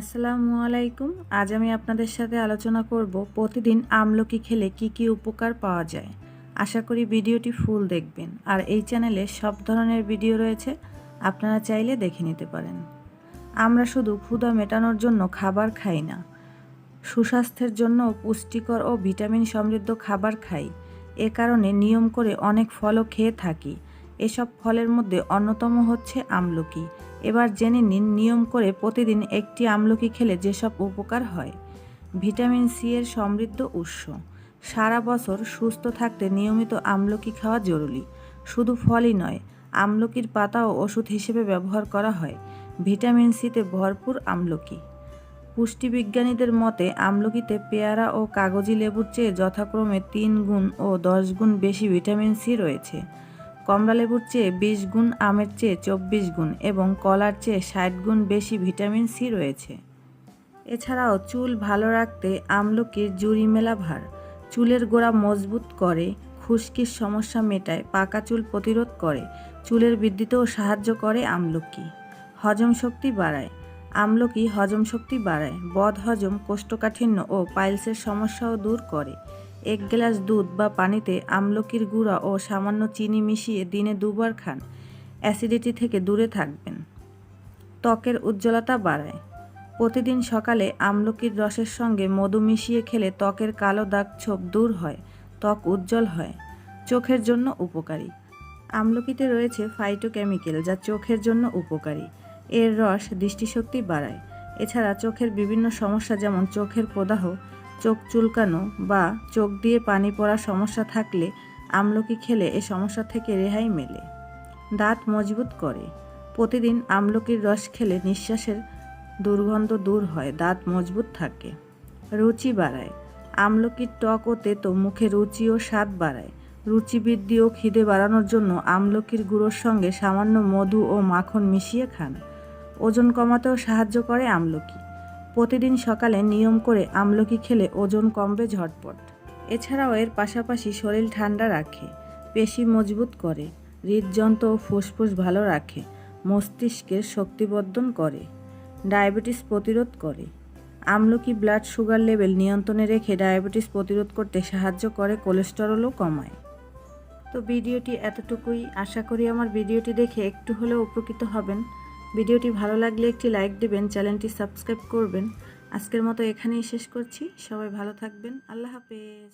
আসসালামু আলাইকুম। আজ আমি আপনাদের সাথে আলোচনা করব প্রতিদিন আমলকি খেলে কি কি উপকার পাওয়া যায়। আশা করি ভিডিওটি ফুল দেখবেন। আর এই চ্যানেলে সব ধরনের ভিডিও রয়েছে, আপনারা চাইলে দেখে নিতে পারেন। আমরা শুধু ক্ষুধা মেটানোর জন্য খাবার খাই না। সুস্বাস্থ্যের জন্য পুষ্টিকর ও ভিটামিন সমৃদ্ধ খাবার খাই। এ কারণে নিয়ম করে অনেক ফলও খেয়ে থাকি। এসব ফলের মধ্যে অন্যতম হচ্ছে আমলকি। এবার জেনে নিন নিয়ম করে প্রতিদিন একটি আমলকি খেলে যেসব উপকার হয়। ভিটামিন সি এর সমৃদ্ধ উৎস। সারা বছর সুস্থ থাকতে নিয়মিত আমলকি খাওয়া জরুরি। শুধু ফলই নয়, আমলকির পাতাও ওষুধ হিসেবে ব্যবহার করা হয়। ভিটামিন সিতে ভরপুর আমলকি। পুষ্টিবিজ্ঞানীদের মতে, আমলকিতে পেয়ারা ও কাগজি লেবুর চেয়ে যথাক্রমে তিন গুণ ও দশ গুণ বেশি ভিটামিন সি রয়েছে। কমলালেবুর চেয়ে বিশ গুণ আমের চেয়ে চব্বিশ গুণ এবং কলার চেয়ে ষাট গুণ বেশি ভিটামিন সি রয়েছে। এছাড়াও চুল ভালো রাখতে আমলকির জুড়ি মেলা ভার। চুলের গোড়া মজবুত করে, খুশকির সমস্যা মেটায়, পাকা চুল প্রতিরোধ করে, চুলের বৃদ্ধিতেও সাহায্য করে আমলকি। হজম শক্তি বাড়ায়। আমলকি হজম শক্তি বাড়ায় বদ হজম কোষ্ঠকাঠিন্য ও পাইলসের সমস্যাও দূর করে। এক গ্লাস দুধ বা পানিতে আমলকির গুঁড়া ও সামান্য চিনি মিশিয়ে দিনে দুবার খান। অ্যাসিডিটি থেকে দূরে থাকবেন। ত্বকের উজ্জ্বলতা বাড়ায়। প্রতিদিন সকালে আমলকির রসের সঙ্গে মধু মিশিয়ে খেলে ত্বকের কালো দাগ ছোপ দূর হয়, ত্বক উজ্জ্বল হয়। চোখের জন্য উপকারী। আমলকিতে রয়েছে ফাইটোকেমিক্যাল যা চোখের জন্য উপকারী। এর রস দৃষ্টিশক্তি বাড়ায়। এছাড়া চোখের বিভিন্ন সমস্যা যেমন চোখের প্রদাহ চোখ চুলকানো বা চোখ দিয়ে পানি পড়ার সমস্যা থাকলে আমলকি খেলে এ সমস্যা থেকে রেহাই মেলে। দাঁত মজবুত করে। প্রতিদিন আমলকির রস খেলে নিঃশ্বাসের দুর্গন্ধ দূর হয়, দাঁত মজবুত থাকে। রুচি বাড়ায়। আমলকির টক ও তেতো মুখে রুচি ও স্বাদ বাড়ায়। রুচি বৃদ্ধি ও খিদে বাড়ানোর জন্য আমলকির গুঁড়োর সঙ্গে সামান্য মধু ও মাখন মিশিয়ে খান। ওজন কমাতেও সাহায্য করে আমলকি। প্রতিদিন সকালে নিয়ম করে আমলকি খেলে ওজন কমবে ঝটপট। এছাড়াও এর পাশাপাশি শরীর ঠান্ডা রাখে, পেশি মজবুত করে, হৃদযন্ত্র ও ফুসফুস ভালো রাখে, মস্তিষ্কের শক্তিবর্ধন করে, ডায়াবেটিস প্রতিরোধ করে। আমলকি ব্লাড সুগার লেভেল নিয়ন্ত্রণে রেখে ডায়াবেটিস প্রতিরোধ করতে সাহায্য করে কোলেস্টেরলও কমায়। তো ভিডিওটি এতটুকুই। আশা করি আমার ভিডিওটি দেখে একটু হলেও উপকৃত হবেন। ভিডিওটি ভালো লাগলে একটি লাইক দেবেন, চ্যানেলটি সাবস্ক্রাইব করবেন। আজকের মতো এখানেই শেষ করছি। সবাই ভালো থাকবেন। আল্লাহ হাফেজ।